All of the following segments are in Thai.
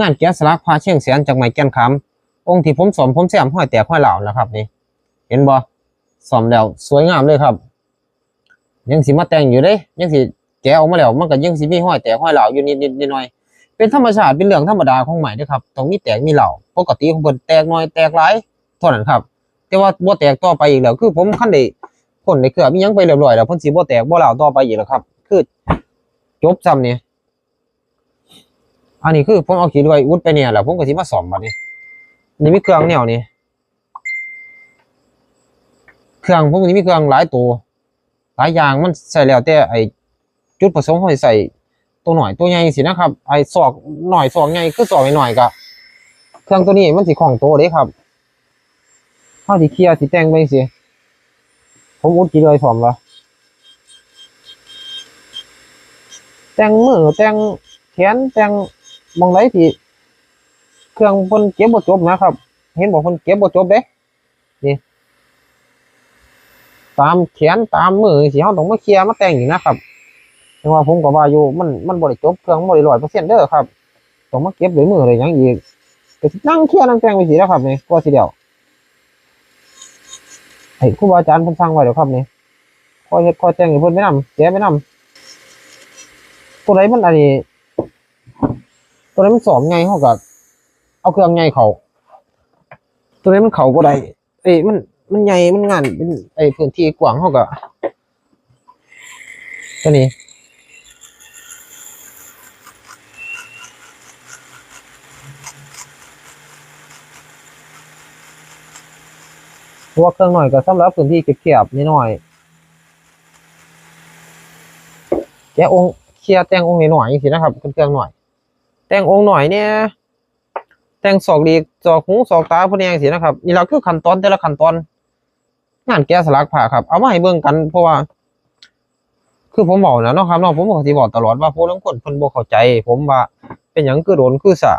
งานแกะสลักพาเชียงแสนจากไม้แก่นคำองค์ที่ผมสอมผมแซมห้อยแตกห้อยเหล่านะครับนี่ เห็นบ่สอมแล้วสวยงามเลยครับ ยังสิมาแต่งอยู่เด้ยังสิแกะออกมาแล้วมันก็ยังสิมีห้อยแตกห้อยเหล่าอยู่นิดนิดหน่อยเป็นธรรมชาติเป็นเรื่องธรรมดาของใหม่เด้อครับต้องมีแตกมีเหล่าปกติของเพิ่นแตกน้อยแตกหลายเท่านั้นครับ แต่ว่าบ่แตกต่อไปอีกแล้วคือผมคันได้พ่นได้เคลือบมียังไปเรียบร้อยแล้วพ่นสิบ่แตกบ่เหล่าต่อไปอีกแล้วครับ คือจบซ้ำนี่ย อันนี้คือผมเอาขีดไว้อุดไปเนี่ยแหล้วผมก็สิมาซ่อมบัดนี้นี่มีเครื่องแนวนี้เครื่องพวกนี้มีเครื่องหลายตัวหลายอย่างมันใส่แล้วแต่ไอจุดประสงค์เขาใส่ตัวหน่อยตัวใหญ่สินะครับไอศอกหน่อยศอกใหญ่คือศอกหน่อยก็เครื่องตัวนี้มันสิของตัวเด้ครับเขาสิเคลียร์สิแต่งไปสิผมอุดกี่เลยพร้อมละแต่งมือแต่งแขนแต่ง มองไรที่เครื่องพ่นเก็บบ่จบนะครับ เห็นบอกพ่นเก็บบ่จบเด้ตามแขนตามมือสิเฮาต้องมาเคลียร์มาแต่งอีกนะครับแต่ว่าผมก็ว่าอยู่มันมันบ่ได้จบเครื่องบ่ได้100%เซ็นเด้อครับต้องมาเก็บด้วยมือเลยยังอีกก็นั่งเคลียร์นั่งแต่งไปสิแล้วครับนี่กว่าสิเดียวให้ครูบาอาจารย์เพิ่นสั่งไว้แล้วครับนี่คอยเฮ็ดคอยแต่งให้เพิ่นไปนำแกะไปนำตัวไหนมันอันนี้ ตัวไหนมันสอบไงเฮาก็เอาเครื่องไงเขาตัวไหนมันเข้าบ่ได้เอ้ยมันมันใหญ่มันงานเป็นไอ้พื้นที่กว้างเขาก็ตัวนี้เพราะว่าเครื่องหน่อยก็สำหรับพื้นที่เก็บๆนิดหน่อยแกะองค์เคลียร์แต่งองค์นิดหน่อยอย่างนี้นะครับเครื่องหน่อย แต่งองค์หน่อยเนี่ยแต่งศอกดีศอกหูศอกตาพวกนี้อย่างนี้นะครับนี่เราคือขั้นตอนแต่ละขั้นตอน งานแกะสลักผ้าครับ เอามาให้เบิ่งกันเพราะว่า คือผมบอกนะเนาะครับเนาะผมบอก็สิบอกตลอดว่าผู้ลางคนเพิ่นบ่เข้าใจ ผมว่าเป็นหยังคือโดนคือสะ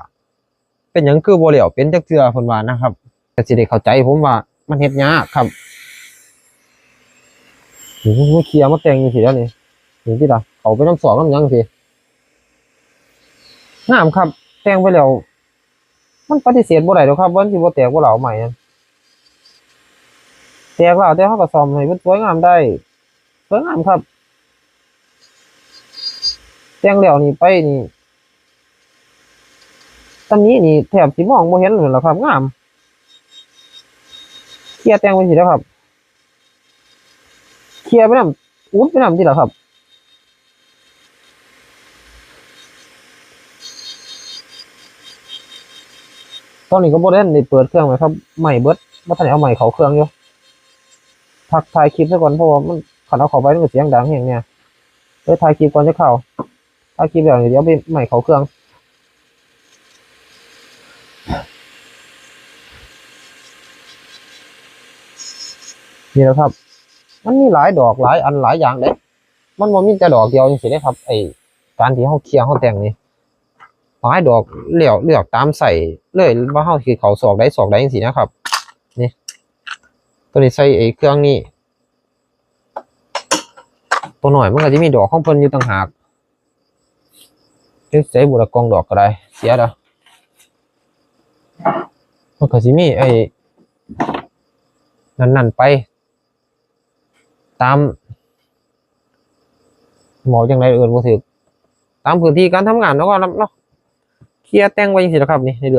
เป็นหยังคือบ่เหลียวเป็นจักเทือเพิ่นว่านะครับก็สิได้เข้าใจผมว่ามันเฮ็ดยากครับนี่มาเคลียร์มาแต่งจังซี่แล้วนี่นี่พี่ล่ะเขาไปนำสอบนำยังสิ งามครับ แต่งไปแล้ว มันปฏิเสธบ่ได้ดอกครับวันสิบ่แตกบ่เหลาใหม่นั่นแตกแล้วแต่เขาก็ซ่อมให้มันสวยงามได้สวยงามครับ แต่งแล้วนี่ไปนี่ตอนนี้นี่แทบสิมองบ่เห็นเลยหรอกครับ งามเคลียร์แต่งไปสิแล้วครับเคลียร์ไปนำอุดไปนำที่ละครับ ตอนนี้ก็บ่ได้ได้เปิดเครื่องไว้ครับใหม่เบิดบ่ทันเอาใหม่เขาเครื่องอยู่พักถ่ายคลิปซะก่อนเพราะว่ามันขันเอาเข้าไปมันเสียงดังอย่างเนี้ยเลยถ่ายคลิปก่อนจะเข้าถ่ายคลิปแล้วเดี๋ยวไปใหม่เขาเครื่องนี่แหละครับ มันมีหลายดอกหลายอันหลายอย่างเด้มันบ่มีแต่ดอกเดียวจริงๆนะครับไอการที่เฮาเคลียร์เฮาแต่งนี่ หลายดอกเลือกเลือกตามใส่เลยว่าเฮาสิเขาศอกได้ศอกได้จังซี่นะครับ นี่ ตัวนี้ใส่ไอ้เครื่องนี้ ตัวหน่อยมันก็จะมีดอกของเพิ่นอยู่ต่างหากใส่บุระกองดอกก็ได้ เสียด้อมันก็จะมีไอ้นั่นๆไป ตามหมอจังไรเอื่นบ่ถึกตามพื้นที่การทำงานแล้วก็เนาะ ลียร์แต่งไว้ยังซี่นะครับนี่เรื่อย